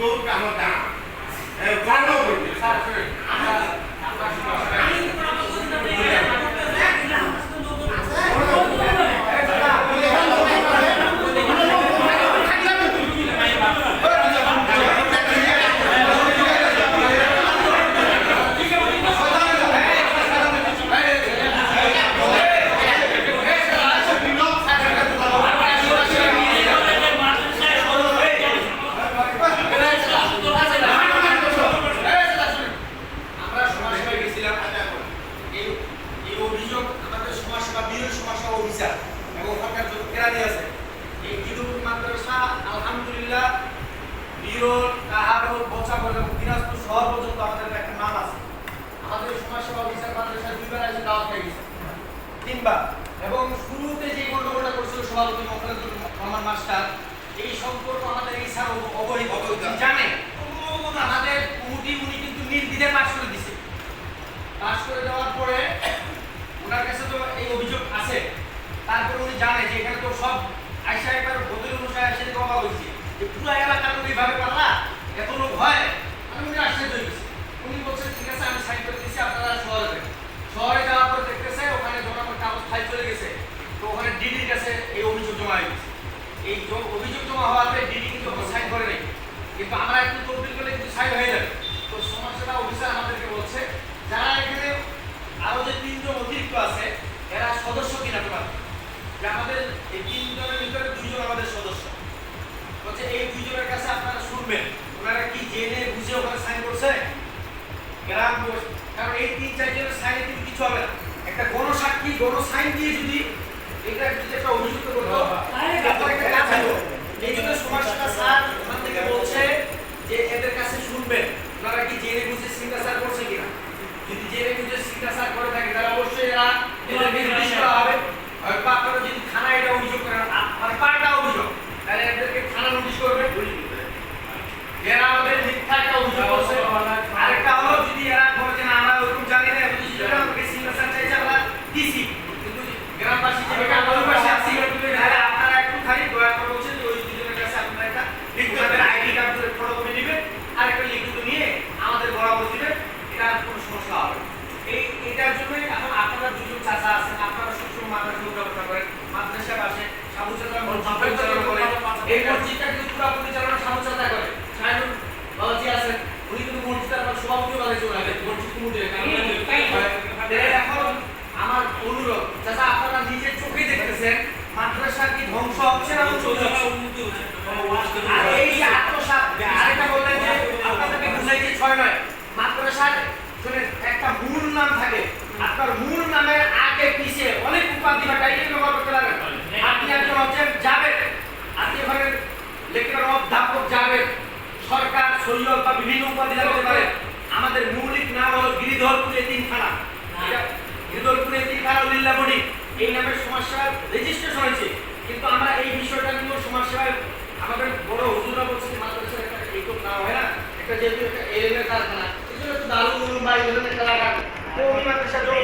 দৌড়টা আমার জানা হ্যাঁ, গ্রহণ করবে। আমরা সমাজসেবায় গেছিলাম এই এই অভিযোগ আমাদের সমাজসেবা বিরোধী সমাজসেবা অফিসার এবং ওখানকার যত কেরানি আছে এই ইদুল মাদ্রাসা আলহামদুলিল্লাহ বিরোধ কাহারো বোচা পর্যন্ত দিনাজপুর শহর পর্যন্ত আমাদের একটা নাম আছে। আমাদের সমাজসেবা অফিসার মাদ্রাসা দুইবার এসে দাওয়াত গেছে। তিনবার। এবং শুরুতে যে গন্ডগোলটা করছিল সভাপতি মোহাম্মদুল রহমান মাস্টার এই সম্পর্ক আমাদের এই স্যার অবহিত তিনি আমাদের কমিটি উনি কিন্তু নির্দ্বিধে পাশ করে দিছে। পাশ করে দেওয়ার পরে ওনার কাছে তো এই অভিযোগ আছে। তারপরে উনি জানে যে এখানে তো সব আইসা একবার বদল অনুসারে এসে কথা হয়েছে। যে পুরো এলাকা এইভাবে পারলা এত লোক হয় আমি উনি আশ্চর্য হয়ে গেছে উনি বলছে ঠিক আছে আমি সাইন করে দিচ্ছি আপনারা শহরে যাবেন শহরে যাওয়ার পরে দেখতেছে ওখানে জমা করে কাগজ ফাইল চলে গেছে তো কাছে এই অভিযোগ জমা হয়ে গেছে। এই অভিযোগ জমা হওয়াতে ডিডি কিন্তু সাইন করে নেই। কিন্তু আমরা একটু তদবির করলে কিন্তু সাইন হয়ে যাবে। তো সমাজসেবা অফিসার আমাদেরকে বলছে, যারা এখানে আরও যে তিনজন অতিরিক্ত আছে, এরা সদস্য কিনা তোমার যে আমাদের এই তিনজনের ভিতরে দুইজন আমাদের সদস্য। বলছে, এই দুইজনের কাছে আপনারা শুনবেন। ওনারা কি জেনে বুঝে ওখানে সাইন করছে? গ্রাম কারণ এই তিন চারজনের সাইনে কিন্তু কিছু হবে না। একটা গণসাক্ষী গণ সাইন দিয়ে যদি এটা যদি একটা অভিযুক্ত করতো তারপরে একটা কাজ হলো। এই জন্য সমাজসেবা স্যার ওখান থেকে বলছে যে এদের কাছে শুনবেন। ওনারা কি জেনে বুঝে সিগনেচার করছে কিনা? যদি জেনে বুঝে সিগনেচার করে থাকে তাহলে অবশ্যই এরা হবে। হয়তো আপনারা যদি থানায় এটা অভিযোগ করেন মানে ছয় নয়। মাদ্রাসার শুনে একটা মূল নাম থাকে। আপনার মূল নামের আগে পিছে অনেক উপাধি বা টাইটেল ব্যবহার করতে লাগে আপনি একজন হচ্ছেন যাবেন। আপনি এখানে লেখকের অধ্যাপক যাবেন। সরকার সৈয়দ বা বিভিন্ন উপাধি লাগাতে পারে। আমাদের মৌলিক নাম হলো গিরিধরপুর এতিমখানা হ্যাঁ। গিরিধরপুর এতিমখানা লিল্লামণি এই নামের সমাজসেবার রেজিস্ট্রেশন হয়েছে। কিন্তু আমরা এই বিষয়টা কিন্তু সমাজসেবায় আমাদের একটা যেহেতু একটা এলেমের কারখানা এই জন্য একটু দারুল উলুম বা এলেমের একটা লাগা তো ওই মাদ্রাসা যোগ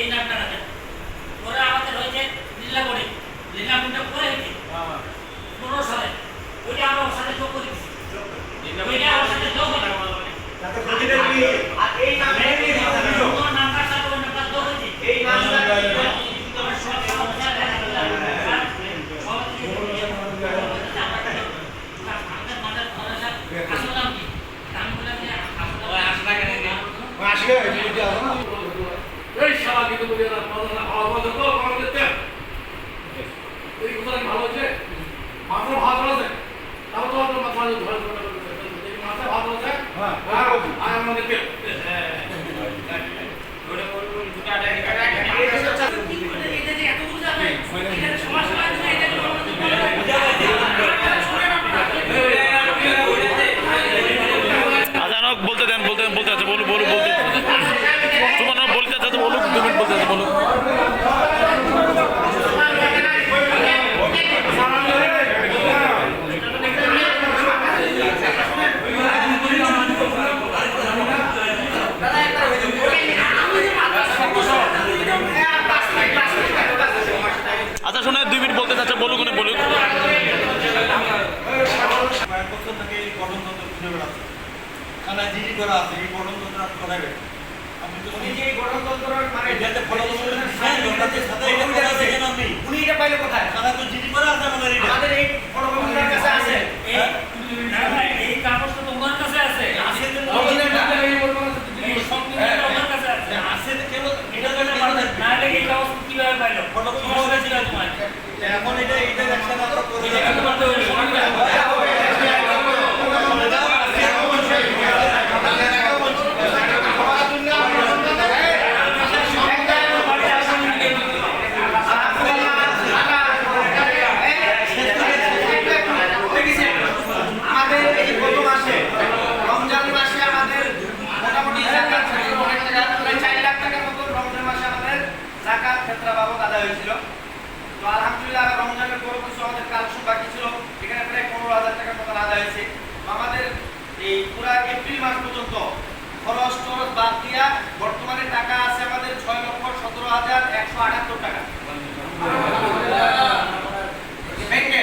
এই নামটা রাখেন ওরা আমাদের হয়েছে লীলাবড়ি লীলাবড়িটা পরে হয়েছে পনেরো সালে ওইটা আমরা ওর সাথে যোগ করে দিচ্ছি ওইটা ওর সাথে যোগ করে আর এই নামে তোমার নামটার সাথে ওই নামটা যোগ হয়েছে এই নামটা আমার সব সমস্যা দেখা দিলাম সব আমাদের মাথার ভরসা আসল নাম কি নাম বলে আমি আসল এই শালা কিন্তু বলি না মাথা আওয়াজ তো আমাদের তে এই কথা ভালো আছে ভালো তো মাথা ভালো আছে? হ্যাঁ। বলতে আছে বলু বলু বলতে তোমার নাম বলতে আছে, বলুক, দু মিনিট বলতে আছে, বলুক আচ্ছা শোনে দুই মিনিট বলতে চাচ্ছে বলুক উনি বলুক কয়েক বছর থেকে এই খুঁজে বেড়াচ্ছে থানায় জিডি আছে যে মানে হ্যাঁ, করা আছে আছে এই বড় কাছে আছে হ্যাঁ? আছে আছে আছে আছে এখন এটা এটা হবে সমস্যা আমাদের এই গত মাসে রমজান মাসে আমাদের মোটামুটি জাকাত ছিল অনেক টাকা প্রায় চার লাখ টাকার মতো রমজান মাসে আমাদের জাকাত ক্ষেত্রে বাবদ আদায় হয়েছিল তো আলহামদুলিল্লাহ রমজানের পরে কিছু আমাদের কালেকশন বাকি ছিল এখানে প্রায় পনেরো হাজার টাকার মতো আদায় হয়েছে তো আমাদের এই পুরা এপ্রিল মাস পর্যন্ত খরচ টরচ বাদ দিয়া বর্তমানে টাকা আছে আমাদের ছয় লক্ষ সতেরো হাজার একশো আটাত্তর টাকা। ব্যাংকে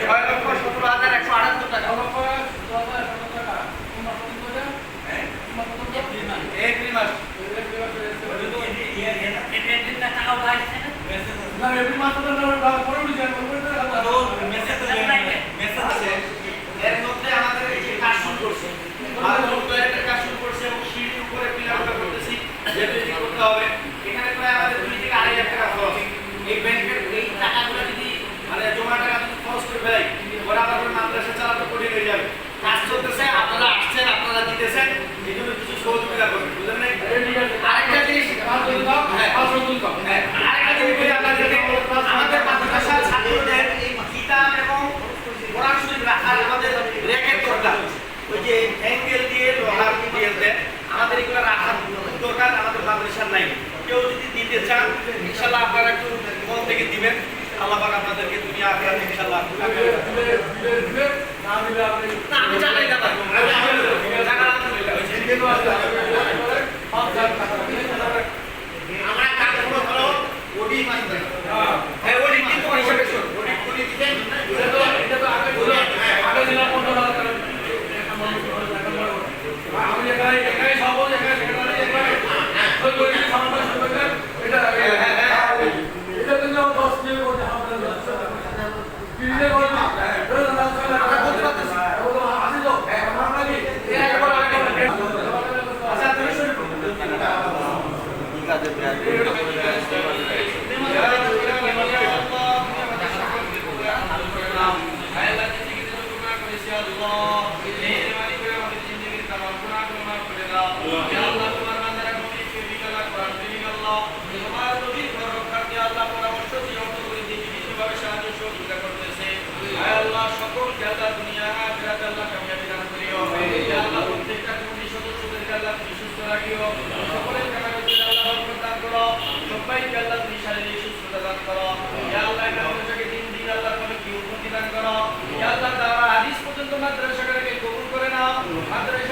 ছয় লক্ষ সতেরো হাজার একশো আটাত্তর টাকা এপ্রিল মাস এটা দিনটা টাকা পাইছে না এর মধ্যে আমাদের এই যে কাজ শুরু করছে আমাদের টয়লেটের কাজ শুরু করছে এবং সিঁড়ির উপরে পিলারটা করতেছি যেহেতু এটি করতে হবে এখানে প্রায় আমাদের দুই থেকে আড়াই লাখ টাকা খরচ এই ব্যাংকের এই টাকাগুলো যদি মানে জমা টাকা যদি খরচ করে ফেলাই ওরা আমাদের মাদ্রাসা চালাতে কঠিন হয়ে যাবে কাজ চলতেছে আপনারা আসছেন আপনারা দিতেছেন এই জন্য কিছু সহযোগিতা করবেন বুঝলেন না আরেকটা জিনিস হ্যাঁ হ্যাঁ, আরেকটা জিনিস বলি আপনাদেরকে, আমাদের মাদ্রাসার ছাত্রদের এই কিতাব এবং কোরআন শরীফ রাখার আমাদের রেকেট দরকার ওই যে অ্যাঙ্গেল দিয়ে লোহার দিয়ে দেয় আমাদের এগুলো রাখার দরকার আমাদের মাদ্রাসার নাই। কেউ যদি দিতে চান, ইনশাল্লাহ আপনারা একটু মন থেকে দিবেন। আল্লাহ পাক আপনাদেরকে দুনিয়া আখিরাত ইনশাল্লাহ আমি জানাই না আমরা কাজ করব ওডি মাস্টার হ্যাঁ ওডি কিন্তু হিসাবে ওডি ওডি দিবেন আমি এখানে এখানে সব এখানে সেখানে এখানে সই করে সামনে সই করে এটা এটা কিন্তু দশ দিয়ে করতে হবে কিনে করতে আমরা বলতে পারতেছি আসি তো আমরা নাকি এর একবার আগে আমাদের ব্যাগ পূর্ণ করে দেন ইয়া রাব্বি ইয়া আল্লাহ তুমি আমাদের সকলকে কবুল করে নাও আয় আল্লাহ জিন্দেগিতে যত গুনাহ করেছি আল্লাহ মেহেরবানি করে আমাদের জিন্দেগির তামাম গুনাহগুলো মাফ করে দাও ইয়া আল্লাহ তোমার বান্দারা নবীর প্রেমিক আল্লাহ কোরআন প্রেমিক আল্লাহ তোমার নবীর ঘর রক্ষার্থে আল্লাহ পরামর্শ দিয়ে অর্থ করে দিয়ে বিভিন্নভাবে সাহায্য সহযোগিতা করতেছে আয় আল্লাহ সকলকে আল্লাহ দুনিয়া আখিরাত আল্লাহ কামিয়াবি দান করিও ইয়া আল্লাহ প্রত্যেকটা কমিটির সদস্যদেরকে আল্লাহ তুমি সুস্থ রাখিও সকলের কামাইতে আল্লাহ বরকত দান করো সবাইকে আল্লাহ তুমি শারীরিক সুস্থতা দান করো ইয়া আল্লাহ এটা মাদ্রাসাকে দিন দিন আল্লাহ তুমি কি উন্নতি দান করো ইয়া আল্লাহ তারা হাদিস পর্যন্ত মাদ্রাসাটাকে কবুল করে নাও। মাদ্রাসার